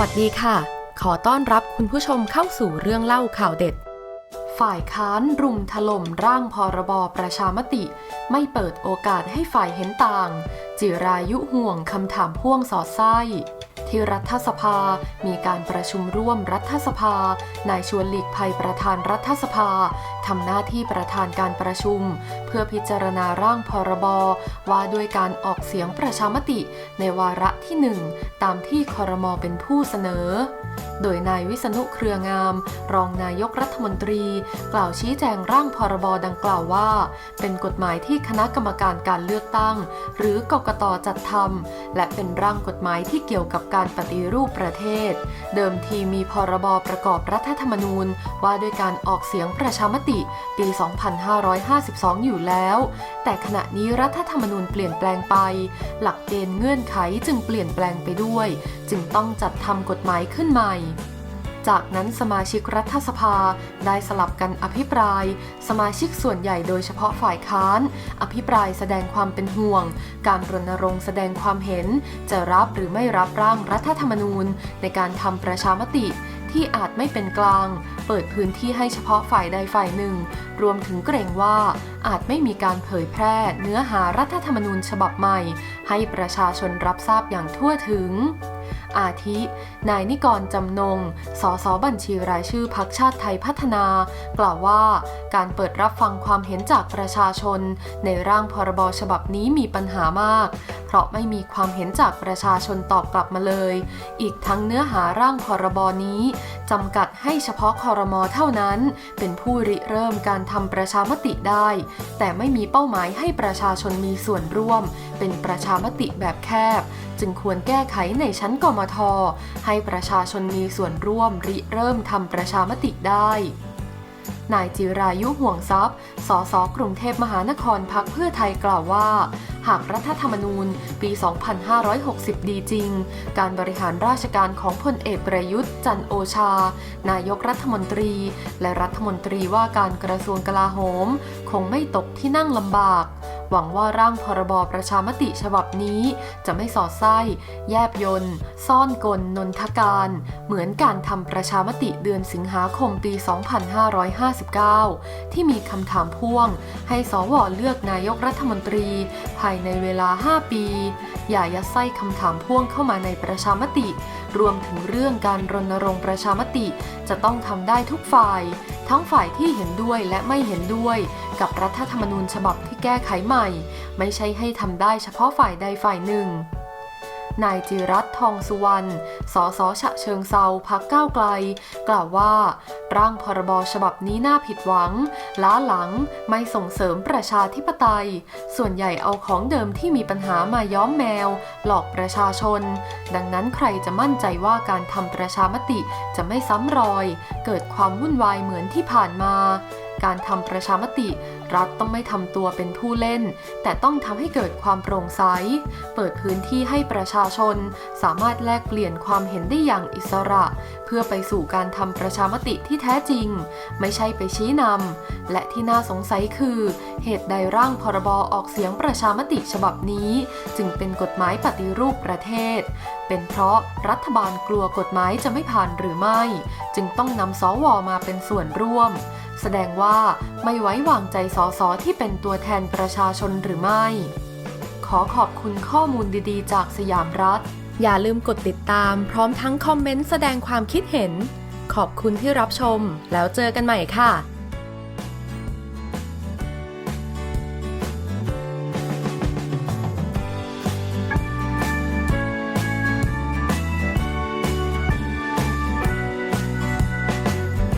วัสดีค่ะ ขอต้อนรับคุณผู้ชมเข้าสู่เรื่องเล่าข่าวเด็ด ฝ่ายค้านรุมถล่มร่างพรบประชามติ ไม่เปิดโอกาสให้ฝ่ายเห็นต่าง จิรายุห่วงคำถามพ่วงสอดไส้ ที่รัฐสภา มีการประชุมร่วมรัฐสภา นายชวนหลีกภัยประธานรัฐสภาทำหน้าที่ประธานการประชุม เพื่อพิจารณาร่างพรบว่าด้วยการออกเสียงประชามติในวาระที่หนึ่งตามที่คอรมอเป็นผู้เสนอโดยนายวิษณุเครืองาม รองนายกรัฐมนตรี กล่าวชี้แจงร่างพรบดังกล่าวว่า เป็นกฎหมายที่คณะกรรมการการเลือกตั้ง หรือกกตจัดทำและเป็นร่างกฎหมายที่เกี่ยวกับการปฏิรูปประเทศ เดิมทีมีพรบประกอบรัฐธรรมนูญ ว่าด้วยการออกเสียงประชามติปี 2552 อยู่แล้ว แต่ขณะนี้รัฐธรรมนูญเปลี่ยนแปลงไป หลักเกณฑ์เงื่อนไขจึงเปลี่ยนแปลงไปด้วย จึงต้องจัดทำกฎหมายขึ้นใหม่ จากนั้นสมาชิกรัฐสภาได้สลับกันอภิปราย สมาชิกส่วนใหญ่โดยเฉพาะฝ่ายค้าน อภิปรายแสดงความเป็นห่วง การรณรงค์แสดงความเห็น จะรับหรือไม่รับร่างรัฐธรรมนูญ ในการทำประชามติที่อาจไม่เป็นกลาง เปิดพื้นที่ให้เฉพาะฝ่ายใดฝ่ายหนึ่ง รวมถึงเกรงว่าอาจไม่มีการเผยแพร่ เนื้อหารัฐธรรมนูญฉบับใหม่ ให้ประชาชนรับทราบอย่างทั่วถึง อาทิ นายนิกรจำนง สสบัญชีรายชื่อพักชาติไทยพัฒนา กล่าวว่าการเปิดรับฟังความเห็นจากประชาชน ในร่างพรบฉบับนี้มีปัญหามาก เพราะไม่มีความเห็นจากประชาชนตอบกลับมาเลย อีกทั้งเนื้อหาร่างพรบนี้ จำกัดให้เฉพาะคอรมอเท่านั้น เป็นผู้ริเริ่มการทำประชามติได้ แต่ไม่มีเป้าหมายให้ประชาชนมีส่วนร่วม เป็นประชามติแบบแคบ จึงควรแก้ไขในชั้นกมท ให้ประชาชนมีส่วนร่วมริเริ่มทำประชามติได้ นายจิรายุห่วงทรัพย์ สสกรุงเทพมหานครพักเพื่อไทยกล่าวว่า หากรัฐธรรมนูญปี 2560 ดีจริง การบริหารราชการของพลเอกประยุทธ์จันโอชา นายกรัฐมนตรี และรัฐมนตรีว่าการกระทรวงกลาโหม คงไม่ตกที่นั่งลำบาก หวังว่าร่างพรบประชามติฉบับนี้ จะไม่สอดไส้ แยบยนซ่อนกลนนทการ เหมือนการทำประชามติเดือนสิงหาคมปี 2559 ที่มีคำถามพ่วง ให้สวเลือกนายกรัฐมนตรี ภายในเวลา 5 ปี อย่ายัดไส้คำถามพ่วงเข้ามาในประชามติ รวมถึงเรื่องการรณรงค์ประชามติ จะต้องทำได้ทุกฝ่าย ทั้งฝ่ายที่เห็นด้วยและไม่เห็นด้วย กับรัฐธรรมนูญฉบับที่แก้ไขใหม่ ไม่ใช่ให้ทำได้เฉพาะฝ่ายใดฝ่ายหนึ่ง นายจิรัตทองสุวรรณ สสฉะเชิงเซาพักก้าวไกล กล่าวว่า ร่างพรบฉบับนี้น่าผิดหวัง ล้าหลังไม่ส่งเสริมประชาธิปไตย ส่วนใหญ่เอาของเดิมที่มีปัญหามาย้อมแมว หลอกประชาชน ดังนั้นใครจะมั่นใจว่าการทำประชามติจะไม่ซ้ำรอย เกิดความวุ่นวายเหมือนที่ผ่านมา การทำประชามติ รัฐต้องไม่ทำตัวเป็นผู้เล่น แต่ต้องทำให้เกิดความโปร่งใส เปิดพื้นที่ให้ประชาชน สามารถแลกเปลี่ยนความเห็นได้อย่างอิสระ เพื่อไปสู่การทำประชามติที่แท้จริง ไม่ใช่ไปชี้นำและที่น่าสงสัยคือ เหตุใดร่างพรบออกเสียงประชามติฉบับนี้ จึงเป็นกฎหมายปฏิรูปประเทศ เป็นเพราะรัฐบาลกลัวกฎหมายจะไม่ผ่านหรือไม่ จึงต้องนำสวมาเป็นส่วนร่วม แสดงว่าไม่ไว้วางใจสสที่เป็นตัวแทนประชาชนหรือไม่ ขอขอบคุณข้อมูลดีๆ จากสยามรัฐ อย่าลืมกดติดตามพร้อมทั้งคอมเมนต์แสดงความคิดเห็น ขอบคุณที่รับชม แล้วเจอกันใหม่ค่ะ